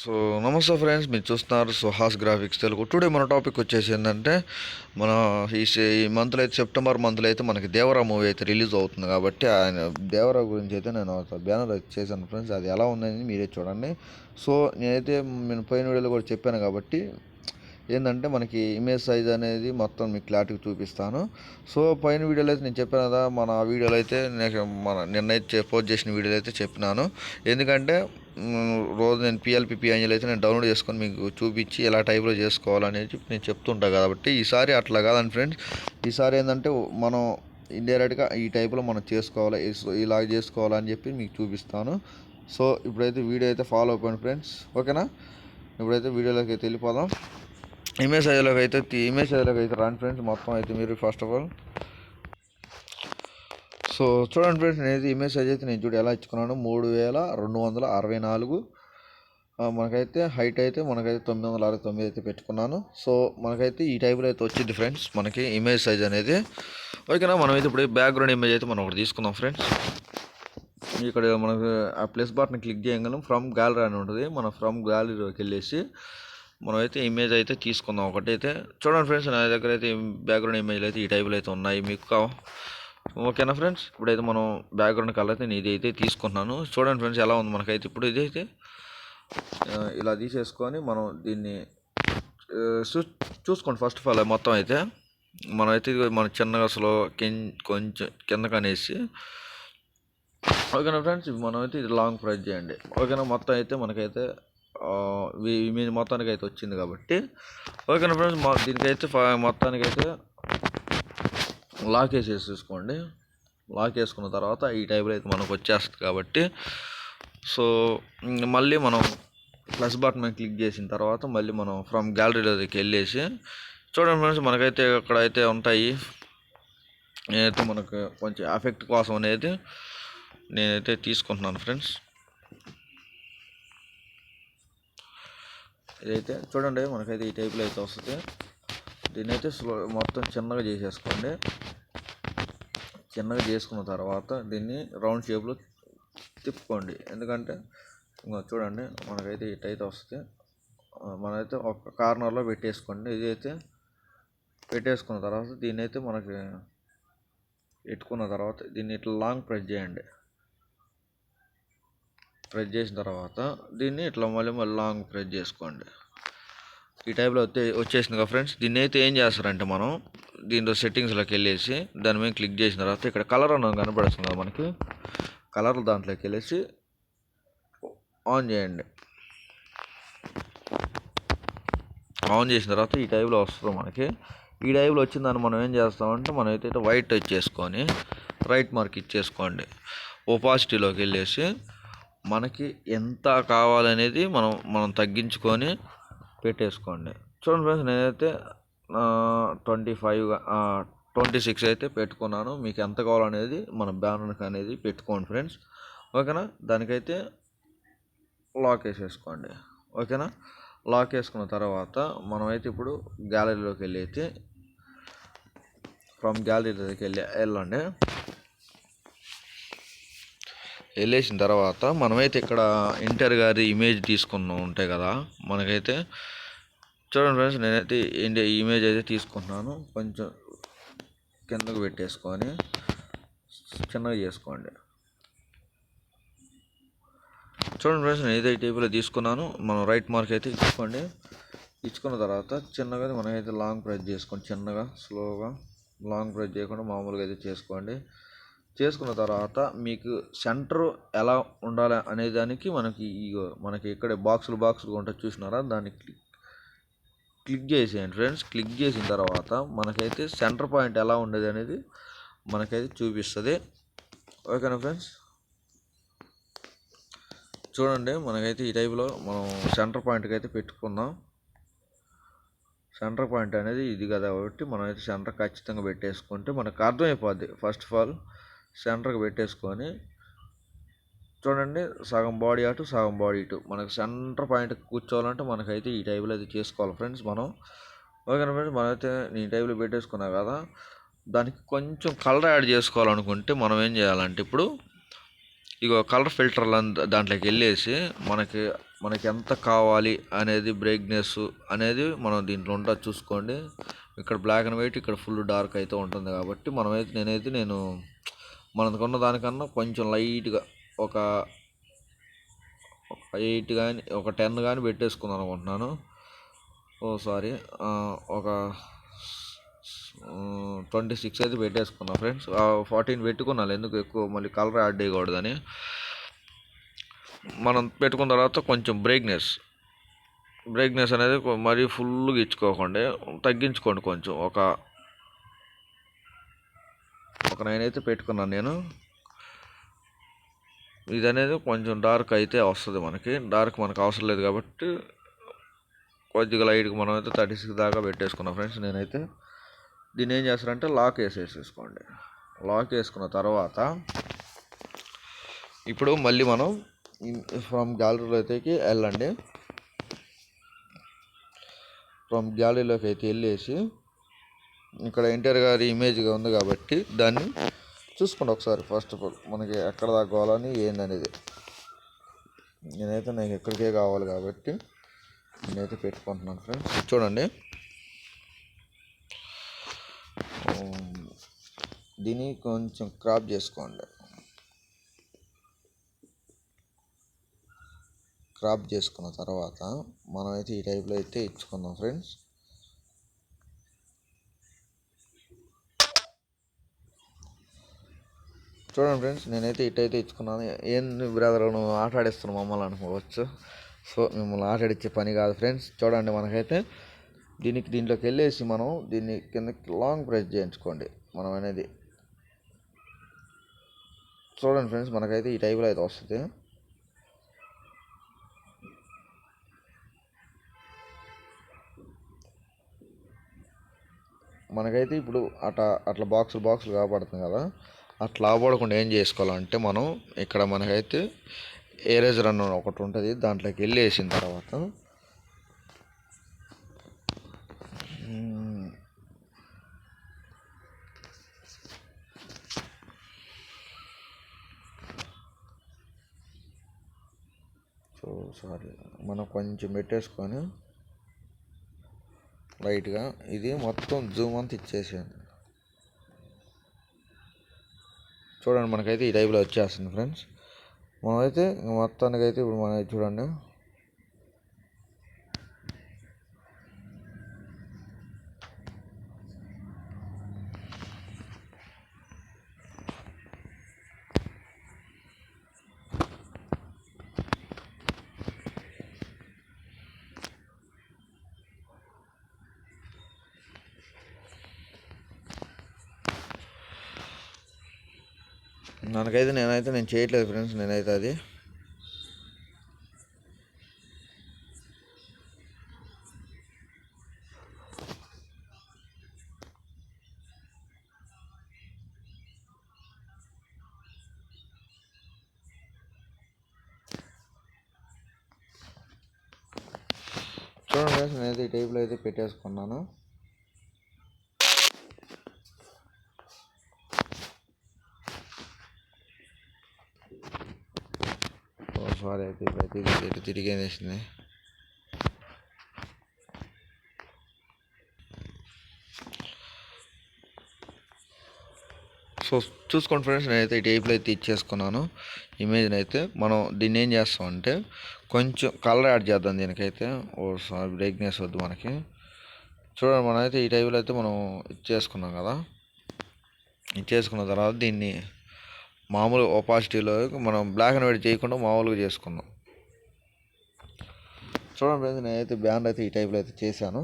So నమస్తే friends మీరు చూస్తున్నారు సుహాస్ గ్రాఫిక్స్ తెలుగు. టుడే మన టాపిక్ వచ్చేసి ఏంటంటే మన ఈ మంత్లో అయితే సెప్టెంబర్ మంత్లో అయితే మనకి దేవరా మూవీ అయితే రిలీజ్ అవుతుంది కాబట్టి ఆయన దేవరా గురించి అయితే నేను ఒక బ్యానర్ చేశాను ఫ్రెండ్స్. అది ఎలా ఉందని మీరే చూడండి. సో నేనైతే నేను పోయిన వీడియోలో కూడా చెప్పాను కాబట్టి ఏంటంటే మనకి ఇమేజ్ సైజ్ అనేది మొత్తం మీకు క్లారిటీగా చూపిస్తాను. సో పైన వీడియోలో అయితే నేను చెప్పాను కదా మన వీడియోలో అయితే నేను మన నిన్నైతే పోస్ట్ చేసిన వీడియోలో అయితే చెప్పినాను. ఎందుకంటే రోజు నేను పిఎల్పి పిఎంజీలు అయితే నేను డౌన్లోడ్ చేసుకొని మీకు చూపించి ఎలా టైప్లో చేసుకోవాలనేది నేను చెప్తుంటా కాబట్టి ఈసారి అట్లా కాదండి ఫ్రెండ్స్. ఈసారి ఏంటంటే మనం ఇండైరెక్ట్గా ఈ టైప్లో మనం చేసుకోవాలి ఇలా చేసుకోవాలని చెప్పి మీకు చూపిస్తాను. సో ఇప్పుడైతే వీడియో అయితే ఫాలో అయిపోయింది ఫ్రెండ్స్. ఓకేనా? ఇప్పుడైతే వీడియోలోకి అయితే వెళ్ళిపోదాం. ఇమేజ్ సైజ్లోకి అయితే ఇమేజ్ సైజ్లోకి అయితే రాండి ఫ్రెండ్స్ మొత్తం అయితే మీరు ఫస్ట్ ఆఫ్ ఆల్ సో చూడండి ఫ్రెండ్స్ నేను ఇమేజ్ సైజ్ అయితే నేను చూడు ఎలా ఇచ్చుకున్నాను. మూడు వేల రెండు వందల అరవై నాలుగు. మనకైతే హైట్ అయితే మనకైతే తొమ్మిది వందల అరవై తొమ్మిది అయితే పెట్టుకున్నాను. సో మనకైతే ఈ టైప్లో అయితే వచ్చింది ఫ్రెండ్స్ మనకి ఇమేజ్ సైజ్ అనేది. ఓకేనా మనం అయితే ఇప్పుడు బ్యాక్గ్రౌండ్ ఇమేజ్ అయితే మనం ఒకటి తీసుకుందాం ఫ్రెండ్స్ ఇక్కడ మనకు ఆ ప్లస్ బటన్ క్లిక్ చేయగలం. ఫ్రమ్ గ్యాలరీ అని ఉంటుంది. మనం ఫ్రమ్ గ్యాలరీలోకి వెళ్ళేసి మనమైతే ఇమేజ్ అయితే తీసుకుందాం. ఒకటైతే చూడండి ఫ్రెండ్స్ నా దగ్గర అయితే బ్యాక్గ్రౌండ్ ఇమేజ్లు అయితే ఈ టైప్లో అయితే ఉన్నాయి. మీకు ఓకేనా ఫ్రెండ్స్ ఇప్పుడైతే మనం బ్యాక్గ్రౌండ్ కలర్ అయితే నేను ఇది అయితే తీసుకుంటున్నాను. చూడండి ఫ్రెండ్స్ ఎలా ఉంది మనకైతే. ఇప్పుడు ఇదైతే ఇలా తీసేసుకొని మనం దీన్ని చూ- చూసుకోండి ఫస్ట్ ఆఫ్ ఆల్ మొత్తం అయితే. మనం అయితే ఇది మన చిన్నగా అసలు కొంచెం కింద కనేసి ఓకేనా ఫ్రెండ్స్ మనం అయితే ఇది లాంగ్ ప్రెస్ చేయండి. ఓకేనా? మొత్తం అయితే మనకైతే ఆ, ఇమేజ్ మొత్తానికి అయితే వచ్చింది కాబట్టి. ఓకే ఫ్రెండ్స్ మా దీనికైతే మొత్తానికి మొత్తానికైతే లాక్ వేసేసి చూసుకోండి లాక్ వేసుకున్న తర్వాత ఈ టైప్లో అయితే మనకు వచ్చేస్తుంది కాబట్టి. సో మళ్ళీ మనం ప్లస్ బటన్ మీద క్లిక్ చేసిన తర్వాత మళ్ళీ మనం ఫ్రమ్ గ్యాలరీలోకి వెళ్ళేసి చూడండి ఫ్రెండ్స్ మనకైతే ఇక్కడ అయితే ఉంటాయి. నేనైతే మనకు కొంచెం ఎఫెక్ట్ కోసం అనేది నేనైతే తీసుకుంటున్నాను ఫ్రెండ్స్. ఇదైతే చూడండి మనకైతే ఈ టైప్లో అయితే వస్తుంది. దీన్ని అయితే స్లో మొత్తం చిన్నగా చేసేసుకోండి. చిన్నగా చేసుకున్న తర్వాత దీన్ని రౌండ్ షేప్లో తిప్పుకోండి. ఎందుకంటే ఇంకా చూడండి మనకైతే ఇటైతే వస్తుంది. మనమైతే ఒక కార్నర్లో పెట్టేసుకోండి. ఇదైతే పెట్టేసుకున్న తర్వాత దీన్ని అయితే మనకి పెట్టుకున్న తర్వాత దీన్ని ఇట్లా లాంగ్ ప్రెస్ చేయండి. ప్రెస్ చేసిన తర్వాత దీన్ని ఇట్లా మళ్ళీ మళ్ళీ లాంగ్ ప్రెస్ చేసుకోండి. ఈ టైప్లో వచ్చే వచ్చేసింది కదా ఫ్రెండ్స్ దీన్ని అయితే ఏం చేస్తారంటే మనం దీంట్లో సెట్టింగ్స్లోకి వెళ్ళేసి దాని మీద క్లిక్ చేసిన తర్వాత ఇక్కడ కలర్ అన్నది కనపడుతుంది కదా మనకి. కలర్ దాంట్లోకి వెళ్ళేసి ఆన్ చేయండి. ఆన్ చేసిన తర్వాత ఈ టైప్లో వస్తుంది మనకి. ఈ టైప్లో వచ్చిందని మనం ఏం చేస్తామంటే మనం అయితే వైట్ టచ్ చేసుకొని రైట్ మార్క్ ఇచ్చేసుకోండి. ఒపాసిటీలోకి వెళ్ళేసి మనకి ఎంత కావాలనేది మనం మనం తగ్గించుకొని పెట్టేసుకోండి. చూడండి ఫ్రెండ్స్ నేనైతే ట్వంటీ ఫైవ్ ట్వంటీ సిక్స్ అయితే పెట్టుకున్నాను. మీకు ఎంత కావాలనేది మన బ్యానర్కి అనేది పెట్టుకోండి ఫ్రెండ్స్. ఓకేనా? దానికైతే లాక్ వేసేసుకోండి. ఓకేనా? లాక్ వేసుకున్న తర్వాత మనమైతే ఇప్పుడు గ్యాలరీలోకి వెళ్ళి అయితే ఫ్రమ్ గ్యాలరీలోకి వెళ్ళి వెళ్ళండి. వెళ్ళేసిన తర్వాత మనమైతే ఇక్కడ ఇంటర్ గారి ఇమేజ్ తీసుకున్నాం ఉంటాయి కదా మనకైతే చూడండి ఫ్రెండ్స్ నేనైతే ఇండియా ఇమేజ్ అయితే తీసుకుంటున్నాను. కొంచెం కిందకు పెట్టేసుకొని చిన్నగా చేసుకోండి. చూడండి ఫ్రెండ్స్ నేను ఏదైతే టైప్లో తీసుకున్నాను. మనం రైట్ మార్క్ అయితే ఇచ్చుకోండి. ఇచ్చుకున్న తర్వాత చిన్నగా మనమైతే లాంగ్ ప్రెస్ చేసుకోండి చిన్నగా స్లోగా లాంగ్ ప్రెస్ చేయకుండా మామూలుగా అయితే చేసుకోండి. చేసుకున్న తర్వాత మీకు సెంటర్ ఎలా ఉండాలి అనే దానికి మనకి ఇగో మనకి ఇక్కడ బాక్సులు బాక్సులు ఉంటుంది చూసినారా? దాన్ని క్లిక్ క్లిక్ చేసేయండి ఫ్రెండ్స్. క్లిక్ చేసిన తర్వాత మనకైతే సెంటర్ పాయింట్ ఎలా ఉండేది అనేది మనకైతే చూపిస్తుంది. ఓకేనా ఫ్రెండ్స్? చూడండి మనకైతే ఈ టైప్లో మనం సెంటర్ పాయింట్కి అయితే పెట్టుకుందాం సెంటర్ పాయింట్ అనేది ఇది కదా కాబట్టి మనం అయితే సెంటర్ ఖచ్చితంగా పెట్టేసుకుంటే మనకు అర్థమైపోద్ది. ఫస్ట్ ఆఫ్ ఆల్ సెంటర్కి పెట్టేసుకొని చూడండి సగం బాడీ అటు సగం బాడీ ఇటు. మనకు సెంటర్ పాయింట్ కూర్చోవాలంటే మనకైతే ఈ టైప్లో అయితే చేసుకోవాలి ఫ్రెండ్స్ మనం. ఓకేనా ఫ్రెండ్స్? మనమైతే నేను ఈ టైప్లో పెట్టేసుకున్నా కదా దానికి కొంచెం కలర్ యాడ్ చేసుకోవాలనుకుంటే మనం ఏం చేయాలంటే ఇప్పుడు ఇగో కలర్ ఫిల్టర్లు దాంట్లోకి వెళ్ళేసి మనకి మనకి ఎంత కావాలి అనేది బ్రైట్నెస్ అనేది మనం దీంట్లో ఉంటా చూసుకోండి. ఇక్కడ బ్లాక్ అండ్ వైట్ ఇక్కడ ఫుల్ డార్క్ అయితే ఉంటుంది కాబట్టి మనమైతే నేనైతే నేను మనకున్న దానికన్నా కొంచెం లైట్గా ఒక ఎయిట్ కానీ ఒక టెన్ కానీ పెట్టేసుకుందాం అనుకుంటున్నాను. ఓ సారీ ఒక ట్వంటీ సిక్స్ అయితే పెట్టేసుకున్నా ఫ్రెండ్స్. ఫార్టీన్ పెట్టుకున్నాను. ఎందుకు ఎక్కువ మళ్ళీ కలర్ యాడ్ చేయకూడదని. మనం పెట్టుకున్న తర్వాత కొంచెం బ్రేక్నెస్ బ్రేక్నెస్ అనేది మరీ ఫుల్గా ఇచ్చుకోకండి. తగ్గించుకోండి కొంచెం. ఒక ఒక నైన్ అయితే పెట్టుకున్నాను నేను. ఇది అనేది కొంచెం డార్క్ అయితే వస్తుంది మనకి. డార్క్ మనకు అవసరం లేదు కాబట్టి కొద్దిగా లైట్గా మనం అయితే థర్టీ సిక్స్ దాకా పెట్టేసుకున్నాం ఫ్రెండ్స్ నేనైతే. దీన్ని ఏం చేస్తారంటే లాక్ వేసేసేసుకోండి. లాక్ వేసుకున్న తర్వాత ఇప్పుడు మళ్ళీ మనం ఫ్రమ్ గ్యాలరీలో అయితే వెళ్ళండి. ఫ్రమ్ గ్యాలరీలోకి అయితే వెళ్ళేసి ఇక్కడ ఎన్టీఆర్ గారి ఇమేజ్గా ఉంది కాబట్టి దాన్ని చూసుకోండి ఒకసారి. ఫస్ట్ ఆఫ్ ఆల్ మనకి ఎక్కడ దాక్కోవాలని ఏందనేది. నేనైతే నాకు ఎక్కడికే కావాలి కాబట్టి నేనైతే పెట్టుకుంటున్నాను ఫ్రెండ్స్ చూడండి. దీన్ని కొంచెం క్రాప్ చేసుకోండి. క్రాప్ చేసుకున్న తర్వాత మనమైతే ఈ టైప్లో అయితే ఇచ్చుకుందాం ఫ్రెండ్స్ చూడండి ఫ్రెండ్స్ నేనైతే ఇటైతే ఇచ్చుకున్నాను. ఏంది బ్రదర్ నువ్వు ఆట మమ్మల్ని అనుకోవచ్చు. సో మిమ్మల్ని ఆటాడిచ్చే పని కాదు ఫ్రెండ్స్. చూడండి మనకైతే దీనికి దీంట్లోకి వెళ్ళేసి మనం దీన్ని కిందకి లాంగ్ ప్రెస్ చేయించుకోండి. మనం అనేది చూడండి ఫ్రెండ్స్ మనకైతే ఈ టైప్లో అయితే వస్తుంది. మనకైతే ఇప్పుడు అట్లా అట్లా బాక్సులు బాక్సులు కాబడుతుంది కదా. అట్లా అవ్వకుండా ఏం చేసుకోవాలంటే మనం ఇక్కడ మనకైతే ఏరేజర్ అన్న ఒకటి ఉంటుంది దాంట్లోకి వెళ్ళేసిన తర్వాత సో సారీ మనం కొంచెం పెట్టేసుకొని లైట్గా ఇది మొత్తం జూమ్ అంతా ఇచ్చేసేయండి. చూడండి మనకైతే ఈ టైప్లో వచ్చేస్తుంది ఫ్రెండ్స్ మనమైతే మొత్తానికి అయితే ఇప్పుడు మనం చూడండి. నాకైతే నేనైతే నేను చేయట్లేదు ఫ్రెండ్స్ నేనైతే అది చూడండి ఫ్రెండ్స్ నేనైతే ఈ టైప్లో అయితే పెట్టేసుకున్నాను సారీ అయితే ఇప్పుడైతే ఇది తిరిగేసింది సో చూసుకోండి ఫ్రెండ్స్ నేనైతే ఈ టైప్లో అయితే ఇచ్చేసుకున్నాను. ఇమేజ్ని అయితే మనం దీన్ని ఏం చేస్తాం అంటే కొంచెం కలర్ యాడ్ చేద్దాం దీనికైతే. ఓ బ్రైట్నెస్ వద్దు మనకి. చూడండి మనమైతే ఈ టైప్లో అయితే మనం ఇచ్చేసుకున్నాం కదా. ఇచ్చేసుకున్న తర్వాత దీన్ని మామూలు ఒపాసిటీలో మనం బ్లాక్ అండ్ వైట్ చేయకుండా మామూలుగా చేసుకున్నాం చూడండి ఫ్రెండ్స్ నేనైతే బ్యాండ్ అయితే ఈ టైప్లో అయితే చేశాను.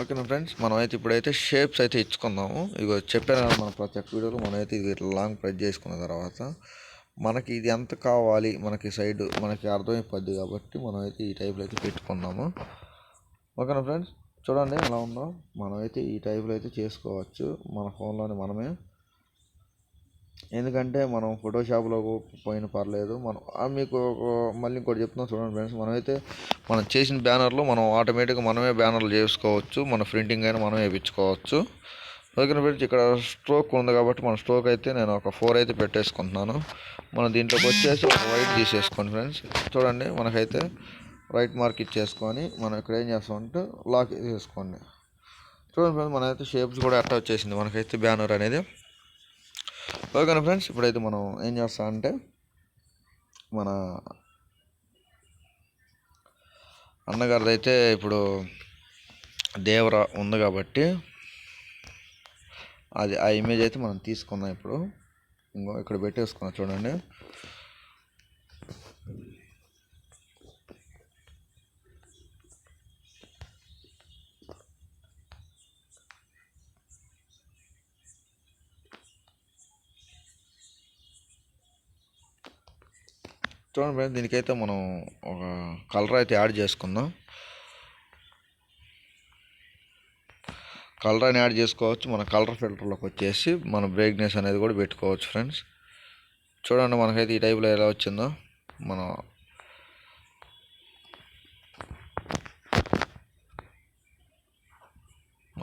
ఓకేనా ఫ్రెండ్స్ మనమైతే ఇప్పుడైతే షేప్స్ అయితే ఇచ్చుకుందాము. ఇక చెప్పాను కదా మన ప్రతి ఒక్క వీడియోలో మనమైతే ఇది ఇట్లా లాంగ్ ప్రెస్ చేసుకున్న తర్వాత మనకి ఇది ఎంత కావాలి మనకి సైడ్ మనకి అర్థమైపోద్ది కాబట్టి మనమైతే ఈ టైప్లో అయితే పెట్టుకున్నాము ఓకేనా ఫ్రెండ్స్? చూడండి ఎలా ఉందో. మనమైతే ఈ టైప్లో అయితే చేసుకోవచ్చు. మన ఫోన్లోని మనమే. ఎందుకంటే మనం ఫోటోషాప్లో పోయిన పర్లేదు. మనం మీకు ఒక- మళ్ళీ ఇంకోటి చెప్తున్నాం చూడండి ఫ్రెండ్స్. మనమైతే మనం చేసిన బ్యానర్లో మనం ఆటోమేటిక్గా మనమే బ్యానర్లు చేసుకోవచ్చు. మన ప్రింటింగ్ అయినా మనమే వేయించుకోవచ్చు. Okay friends? ఇక్కడ స్ట్రోక్ ఉంది కాబట్టి మన స్ట్రోక్ అయితే నేను ఒక ఫోర్ అయితే పెట్టేసుకుంటున్నాను. మనం దీంట్లోకి వచ్చేసి ఒక వైట్ తీసేసుకోండి ఫ్రెండ్స్. చూడండి మనకైతే రైట్ మార్క్ ఇచ్చేసుకొని మనం ఇక్కడ ఏం చేస్తామంటే లాక్ చేసుకోండి చూడండి ఫ్రెండ్స్ మనమైతే షేప్స్ కూడా అట్లా వచ్చేసింది. మనకైతే బ్యానర్ అనేది. ఓకేనా ఫ్రెండ్స్ ఇప్పుడైతే మనం ఏం చేస్తామంటే మన అన్నగారిది అయితే ఇప్పుడు దేవర ఉంది కాబట్టి అది ఆ ఇమేజ్ అయితే మనం తీసుకుందాం ఇప్పుడు. ఇంకో ఇక్కడ పెట్టేసుకున్నాం చూడండి. చూడండి ఫ్రెండ్స్ దీనికైతే మనం ఒక కలర్ అయితే యాడ్ చేసుకుందాం. కలర్ అని యాడ్ చేసుకోవచ్చు. మన కలర్ ఫిల్టర్లోకి వచ్చేసి మన బ్రైట్నెస్ అనేది కూడా పెట్టుకోవచ్చు ఫ్రెండ్స్. చూడండి మనకైతే ఈ టైప్లో ఎలా వచ్చిందో. మన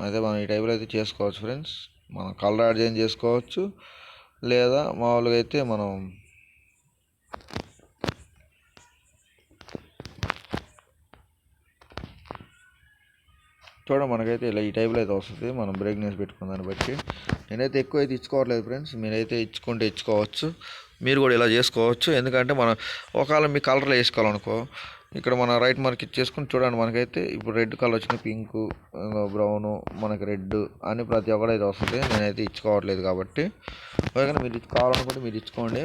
అయితే మనం ఈ టైప్లో అయితే చేసుకోవచ్చు ఫ్రెండ్స్. మనం కలర్ యాడ్ చేంజ్ చేసుకోవచ్చు. లేదా మామూలుగా అయితే మనం చూడండి మనకైతే ఇలా ఈ టైప్లో అయితే వస్తుంది. మనం బ్రేక్నెస్ పెట్టుకున్న దాన్ని బట్టి. నేనైతే ఎక్కువ అయితే ఇచ్చుకోవట్లేదు ఫ్రెండ్స్. మీరైతే ఇచ్చుకుంటే ఇచ్చుకోవచ్చు. మీరు కూడా ఇలా చేసుకోవచ్చు. ఎందుకంటే మనం ఒకవేళ మీ కలర్లో వేసుకోవాలనుకో ఇక్కడ మన రైట్ మార్క్ ఇచ్చేసుకుని చూడండి మనకైతే. ఇప్పుడు రెడ్ కలర్ వచ్చిన పింక్ బ్రౌను మనకి రెడ్ అని ప్రతి ఒక్కటి అయితే వస్తుంది. నేనైతే ఇచ్చుకోవట్లేదు కాబట్టి. ఎందుకంటే మీరు కావాలనుకుంటే మీరు ఇచ్చుకోండి.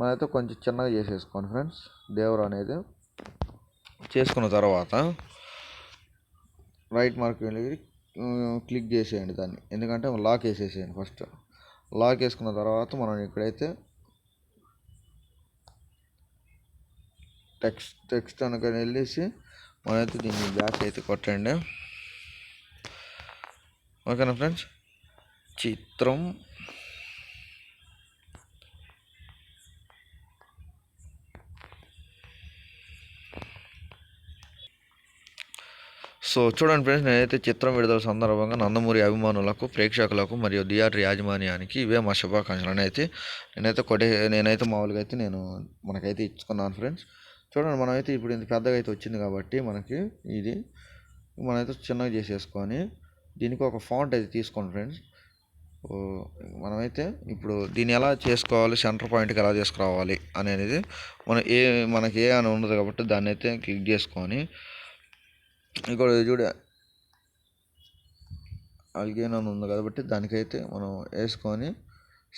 మనైతే కొంచెం చిన్నగా చేసేసుకోండి ఫ్రెండ్స్. దేవర అనేది చేసుకున్న తర్వాత రైట్ మార్క్ వెళ్ళి క్లిక్ చేసేయండి దాన్ని. ఎందుకంటే లాక్ వేసేసేయండి ఫస్ట్. లాక్ వేసుకున్న తర్వాత మనం ఇక్కడైతే టెక్స్ట్ టెక్స్ట్ అనగా వెళ్ళేసి మనమైతే దీన్ని బ్యాక్ అయితే కొట్టండి. ఓకేనా ఫ్రెండ్స్? చిత్రం సో చూడండి ఫ్రెండ్స్ నేనైతే చిత్రం విడుదల సందర్భంగా నందమూరి అభిమానులకు ప్రేక్షకులకు మరియు థియేటర్ యాజమాన్యానికి ఇవే మా శుభాకాంక్షలు. అయితే నేనైతే కొట్టే నేనైతే మామూలుగా అయితే నేను మనకైతే ఇచ్చుకున్నాను ఫ్రెండ్స్ చూడండి మనమైతే ఇప్పుడు ఇంత పెద్దగా అయితే వచ్చింది కాబట్టి మనకి ఇది మనమైతే చిన్నగా చేసేసుకొని దీనికి ఒక ఫాంట్ అయితే తీసుకోండి ఫ్రెండ్స్ మనమైతే ఇప్పుడు దీన్ని ఎలా చేసుకోవాలి సెంటర్ పాయింట్కి ఎలా తీసుకురావాలి అనేది మన ఏ మనకి ఏ అని ఉండదు కాబట్టి దాన్ని అయితే క్లిక్ చేసుకొని ఇక్కడ చూడ. అల్గేన్ అని ఉంది కాబట్టి దానికైతే మనం వేసుకొని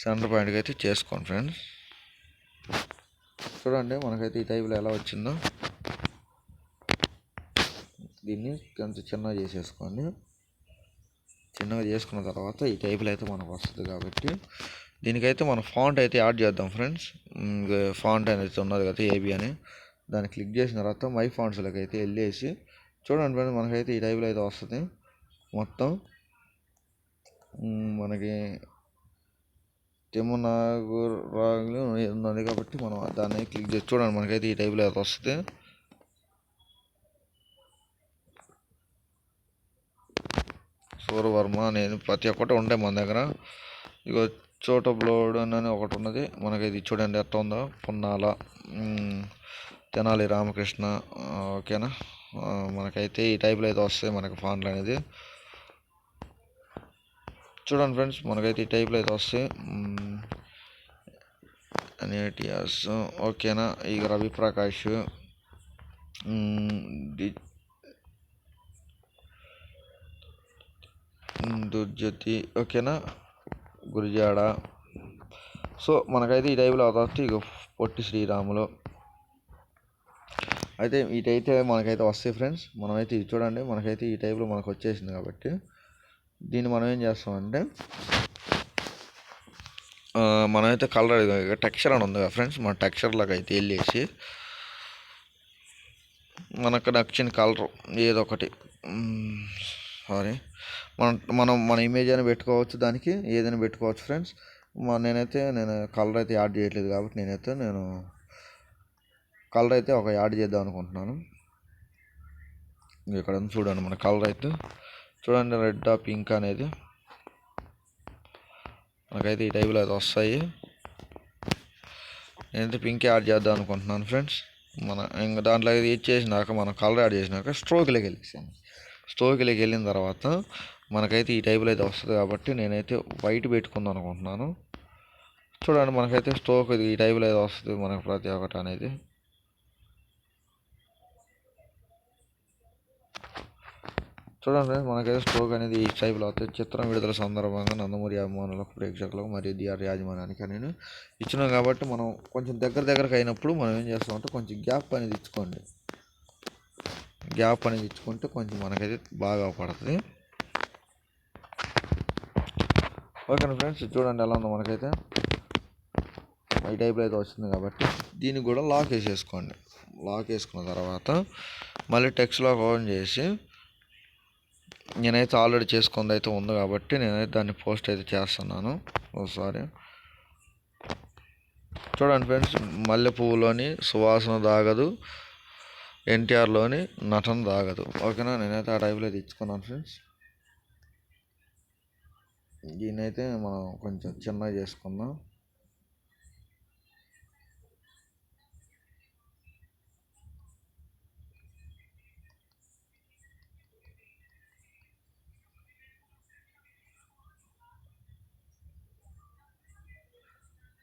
సెంటర్ పాయింట్కి అయితే చేసుకోండి ఫ్రెండ్స్. చూడండి మనకైతే ఈ టైప్లో ఎలా వచ్చిందో. దీన్ని కొంచెం చిన్నగా చేసేసుకోండి. చిన్నగా చేసుకున్న తర్వాత ఈ టైప్లో అయితే మనకు వస్తుంది కాబట్టి దీనికైతే మనం ఫాంట్ అయితే యాడ్ చేద్దాం ఫ్రెండ్స్. ఫాంట్ అనేది ఉన్నది కదా ఏబి అని. దాన్ని క్లిక్ చేసిన తర్వాత మై ఫాంట్స్లోకి అయితే వెళ్ళేసి చూడండి ఫ్రెండ్స్ మనకైతే ఈ టైప్లో అయితే వస్తుంది. మొత్తం మనకి తిమ్మనాగూర్ రాగులు ఉంది కాబట్టి మనం దాన్ని క్లిక్ చేసి చూడండి మనకైతే ఈ టైప్లో అయితే వస్తుంది. సూర్యవర్మ నేను ప్రతి ఒక్కటి ఉంటాయి మన దగ్గర. ఇక చోట బ్లోడ్ అని ఒకటి ఉన్నది. మనకైతే చూడండి ఎట్లా ఉందో. పున్నాల తెనాలి రామకృష్ణ ఓకేనా? మనకైతే ఈ టైప్లో అయితే వస్తాయి మనకి ఫాంట్లు అనేది. చూడండి ఫ్రెండ్స్ మనకైతే ఈ టైప్లో అయితే వస్తాయి. అనేటియాస్ ఓకేనా? ఇక రవి ప్రకాష్ దుర్జతి ఓకేనా? గురిజాడ. సో మనకైతే ఈ టైప్లో అవుతుంది ఇక పొట్టి శ్రీరాములు. అయితే ఇటైతే మనకైతే వస్తాయి ఫ్రెండ్స్ మనమైతే ఇది చూడండి మనకైతే ఈ టైప్లో మనకు వచ్చేసింది కాబట్టి దీన్ని మనం ఏం చేస్తామంటే మనమైతే కలర్ టెక్స్చర్ అని ఉంది కదా ఫ్రెండ్స్ మన టెక్స్చర్లోకి అయితే వెళ్ళేసి మనకు నచ్చిన కలర్ ఏదో ఒకటి. సారీ మనం మనం మన ఇమేజ్ అయినా పెట్టుకోవచ్చు దానికి ఏదైనా పెట్టుకోవచ్చు ఫ్రెండ్స్ నేనైతే నేను కలర్ అయితే యాడ్ చేయట్లేదు కాబట్టి నేనైతే నేను కలర్ అయితే ఒక యాడ్ చేద్దాం అనుకుంటున్నాను. ఇక్కడ చూడండి మన కలర్ అయితే చూడండి రెడ్ పింక్ అనేది. మనకైతే ఈ టైపులో అయితే వస్తాయి. నేనైతే పింక్ యాడ్ చేద్దాం అనుకుంటున్నాను ఫ్రెండ్స్. మన ఇంకా దాంట్లో ఇది ఇచ్చేసినాక మనం కలర్ యాడ్ చేసినాక స్ట్రోక్లోకి వెళ్ళేసాను స్ట్రోక్లోకి వెళ్ళిన తర్వాత మనకైతే ఈ టైపులో అయితే వస్తుంది కాబట్టి నేనైతే వైట్ పెట్టుకుందాం అనుకుంటున్నాను. చూడండి మనకైతే స్టోక్ ఈ టైపులో అయితే వస్తుంది మనకు ప్రతి ఒక్కటి అనేది. చూడండి మనకైతే స్ట్రోక్ అనేది ఈ టైప్లో అవుతుంది చిత్రం విడుదల సందర్భంగా నందమూరి అభిమానులకు ప్రేక్షకులకు మరియు డిఆర్ యాజమాన్యానికి నేను ఇచ్చినాం కాబట్టి మనం కొంచెం దగ్గర దగ్గరకు అయినప్పుడు మనం ఏం చేస్తామంటే కొంచెం గ్యాప్ అనేది ఇచ్చుకోండి. గ్యాప్ అనేది ఇచ్చుకుంటే కొంచెం మనకైతే బాగా పడుతుంది. ఓకే ఫ్రెండ్స్ చూడండి ఎలా ఉందో మనకైతే. ఈ టైప్లో అయితే వస్తుంది కాబట్టి దీనికి కూడా లాక్ వేసేసుకోండి. లాక్ వేసుకున్న తర్వాత మళ్ళీ టెక్స్ట్ లాక్ ఓపెన్ చేసి నేనైతే ఆల్రెడీ చేసుకుంది అయితే ఉంది కాబట్టి నేనైతే దాన్ని పోస్ట్ అయితే చేస్తున్నాను ఒకసారి. చూడండి ఫ్రెండ్స్ మల్లె పువ్వులోని సువాసన దాగదు ఎన్టీఆర్లోని నటన దాగదు. ఓకేనా? నేనైతే ఆ టైప్లో తెచ్చుకున్నాను ఫ్రెండ్స్. దీన్నైతే మనం కొంచెం చిన్నగా చేసుకుందాం.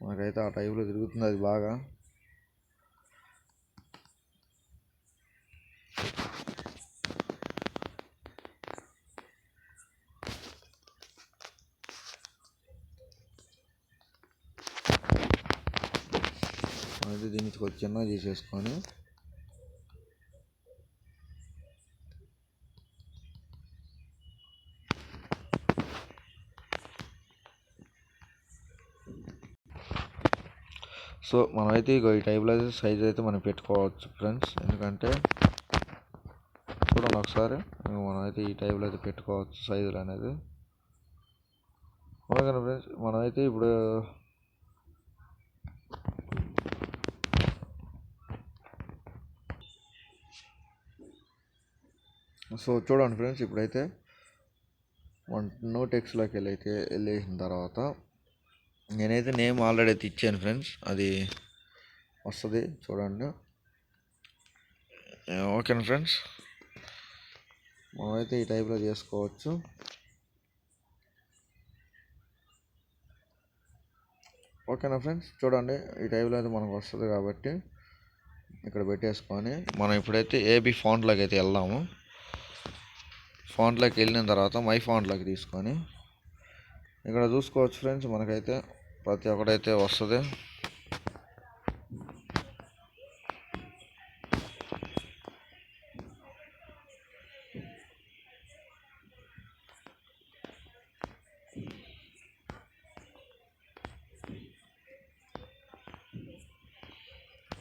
మనకైతే ఆ టైప్లో తిరుగుతుంది అది బాగా. అయితే దీన్ని చిన్నగా చేసేసుకొని సో మనమైతే ఇక ఈ టైప్లో అయితే సైజ్ అయితే మనం పెట్టుకోవచ్చు ఫ్రెండ్స్ ఎందుకంటే చూడండి ఒకసారి మనమైతే ఈ టైప్లో అయితే పెట్టుకోవచ్చు సైజులు అనేది. ఓకే ఫ్రెండ్స్ మనమైతే ఇప్పుడు సో చూడండి ఫ్రెండ్స్ ఇప్పుడైతే వన్ నోట్ ఎక్స్లోకి వెళ్ళి అయితే వెళ్ళేసిన తర్వాత నేనైతే నేమ్ ఆల్రెడీ అయితే ఇచ్చాను ఫ్రెండ్స్. అది వస్తుంది చూడండి. ఓకేనా ఫ్రెండ్స్? మనమైతే ఈ టైప్లో చేసుకోవచ్చు. ఓకేనా ఫ్రెండ్స్? చూడండి ఈ టైప్లో అయితే మనకు వస్తుంది కాబట్టి ఇక్కడ పెట్టేసుకొని మనం ఇప్పుడైతే ఏబీ ఫాంట్లోకి అయితే వెళ్దాము. ఫాంట్లోకి వెళ్ళిన తర్వాత మై ఫాంట్లోకి తీసుకొని ఇక్కడ చూసుకోవచ్చు ఫ్రెండ్స్ మనకైతే ప్రతి ఒక్కటైతే వస్తుంది.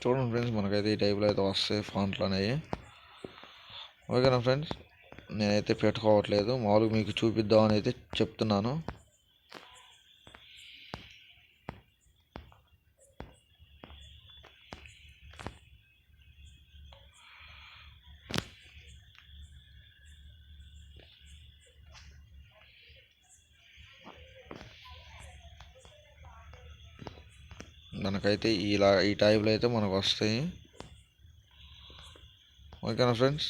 చూడండి ఫ్రెండ్స్ మనకైతే ఈ టైప్లో అయితే వస్తాయి ఫాంట్లు అనేవి. ఓకేనా ఫ్రెండ్స్? నేనైతే పెట్టుకోవట్లేదు. మామూలుగా మీకు చూపిద్దామని అయితే చెప్తున్నాను. మనకైతే ఇలా ఈ టైప్లో అయితే మనకు వస్తాయి ఓకేనా ఫ్రెండ్స్?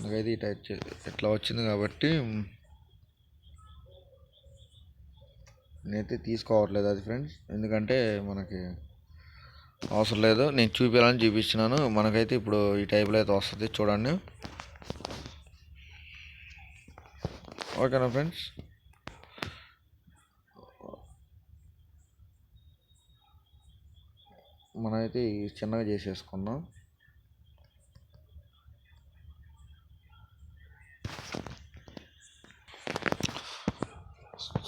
మనకైతే ఈ టైప్ ఇట్లా వచ్చింది కాబట్టి నేనైతే తీసుకోవట్లేదు అది ఫ్రెండ్స్. ఎందుకంటే మనకి అవసరం లేదు. నేను చూపించాలని చూపించినాను మనకైతే ఇప్పుడు ఈ టైప్లో అయితే వస్తుంది చూడండి. ఓకేనా ఫ్రెండ్స్? మనమైతే చిన్నగా చేసేసుకుందాం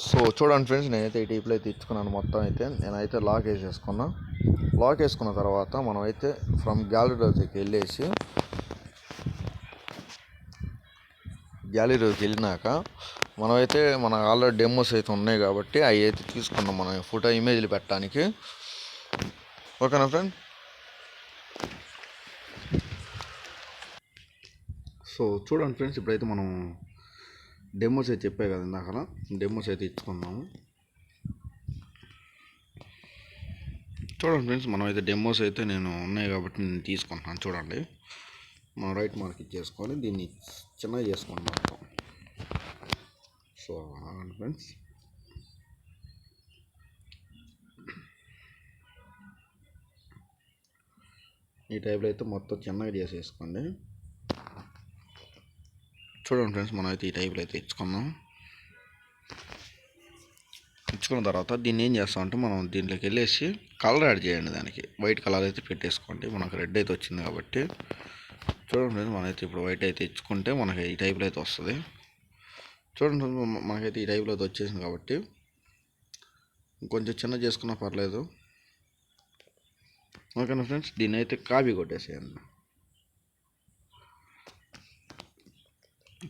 సో చూడండి ఫ్రెండ్స్ నేనైతే ఈ టైప్లో అయితే ఇచ్చుకున్నాను మొత్తం అయితే. నేనైతే లాక్ వేసేసుకున్నా. లాక్ వేసుకున్న తర్వాత మనం అయితే ఫ్రమ్ గ్యాలరీలోకి వెళ్ళేసి గ్యాలరీలోకి వెళ్ళినాక మనమైతే మన ఆల్రెడీ డెమోస్ అయితే ఉన్నాయి కాబట్టి అవి అయితే తీసుకున్నాం మనం ఫోటో ఇమేజ్లు పెట్టడానికి. ఓకేనా ఫ్రెండ్? సో చూడండి ఫ్రెండ్స్ ఇప్పుడైతే మనం డెమోస్ అయితే చెప్పే కదా ఇందాక డెమోస్ అయితే ఇచ్చుకున్నాము చూడండి ఫ్రెండ్స్ మనం అయితే డెమోస్ అయితే నేను ఉన్నాయి కాబట్టి నేను తీసుకుంటున్నాను. చూడండి. మనం రైట్ మార్క్ ఇచ్చేసుకొని దీన్ని చిన్నగా చేసుకుంటాం సో ఫ్రెండ్స్. ఈ టైప్లో అయితే మొత్తం చిన్నగా చేసేసుకోండి. చూడండి ఫ్రెండ్స్ మనం అయితే ఈ టైప్లో అయితే ఇచ్చుకున్నాం ఇచ్చుకున్న తర్వాత దీన్ని ఏం చేస్తామంటే మనం దీంట్లోకి వెళ్ళేసి కలర్ యాడ్ చేయండి దానికి. వైట్ కలర్ అయితే పెట్టేసుకోండి. మనకు రెడ్ అయితే వచ్చింది కాబట్టి. చూడండి ఫ్రెండ్స్ మనమైతే ఇప్పుడు వైట్ అయితే ఇచ్చుకుంటే మనకి ఈ టైప్లో అయితే వస్తుంది. చూడండి మనకైతే ఈ టైప్లో అయితే వచ్చేసింది కాబట్టి. ఇంకొంచెం చిన్న చేసుకున్నా పర్లేదు. ఓకేనా ఫ్రెండ్స్? దీన్ని అయితే కాపీ కొట్టేసేయండి.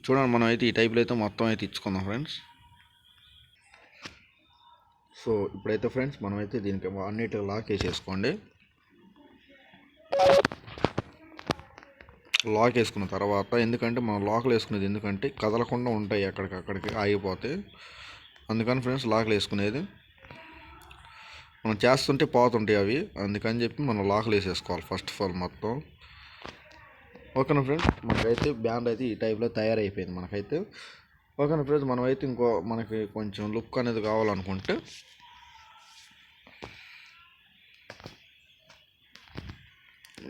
చూడండి మనం అయితే ఈ టైప్లో అయితే మొత్తం అయితే ఇచ్చుకుందాం ఫ్రెండ్స్ సో ఇప్పుడైతే ఫ్రెండ్స్ మనమైతే దీనికి అన్నిటి లాక్ వేసేసుకోండి. లాక్ వేసుకున్న తర్వాత ఎందుకంటే మనం లాక్లు వేసుకునేది ఎందుకంటే కదలకుండా ఉంటాయి ఎక్కడికక్కడికి ఆగిపోతే. అందుకని ఫ్రెండ్స్ లాక్లు వేసుకునేది. మనం చేస్తుంటే పోతుంటాయి అవి. అందుకని చెప్పి మనం లాక్లు వేసేసుకోవాలి ఫస్ట్ ఆఫ్ ఆల్ మొత్తం. ఓకేనా ఫ్రెండ్స్? మనకైతే బ్యాండ్ అయితే ఈ టైప్లో తయారైపోయింది మనకైతే. ఓకేనా ఫ్రెండ్స్? మనమైతే ఇంకో మనకి కొంచెం లుక్ అనేది కావాలనుకుంటే.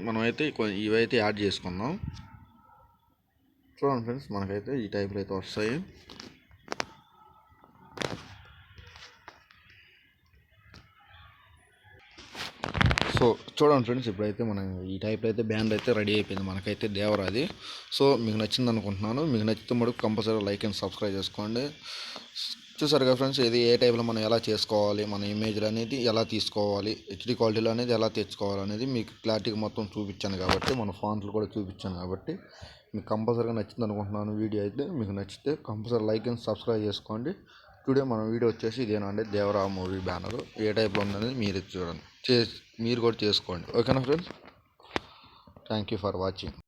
మనమైతే ఇవైతే యాడ్ చేసుకుందాం. చూడండి ఫ్రెండ్స్ మనకైతే ఈ టైప్లో అయితే వస్తాయి. సో చూడండి ఫ్రెండ్స్ ఇప్పుడైతే మనం ఈ టైప్లో అయితే బ్యాండ్ అయితే రెడీ అయిపోయింది. మనకైతే దేవరాది సో మీకు నచ్చింది అనుకుంటున్నాను. మీకు నచ్చితే మటుకు కంపల్సరీ లైక్ అండ్ సబ్స్క్రైబ్ చేసుకోండి. చూసారు కదా ఫ్రెండ్స్ ఇది ఏ టైప్లో మనం ఎలా చేసుకోవాలి మన ఇమేజ్లు అనేది ఎలా తీసుకోవాలి హెచ్డి క్వాలిటీలో అనేది ఎలా తెచ్చుకోవాలి అనేది మీకు క్లారిటీగా మొత్తం చూపించాను కాబట్టి మన ఫాంట్లు కూడా చూపించాను కాబట్టి మీకు కంపల్సరీగా నచ్చింది అనుకుంటున్నాను వీడియో అయితే. మీకు నచ్చితే కంపల్సరీ లైక్ అండ్ సబ్స్క్రైబ్ చేసుకోండి. టుడే మన వీడియో వచ్చేసి ఇదేనండి. Devara movie banner. ఏ టైప్ ఉందనేది మీరు చూడండి. చేసి మీరు కూడా చేసుకోండి. ఓకేనా friends? Thank you for watching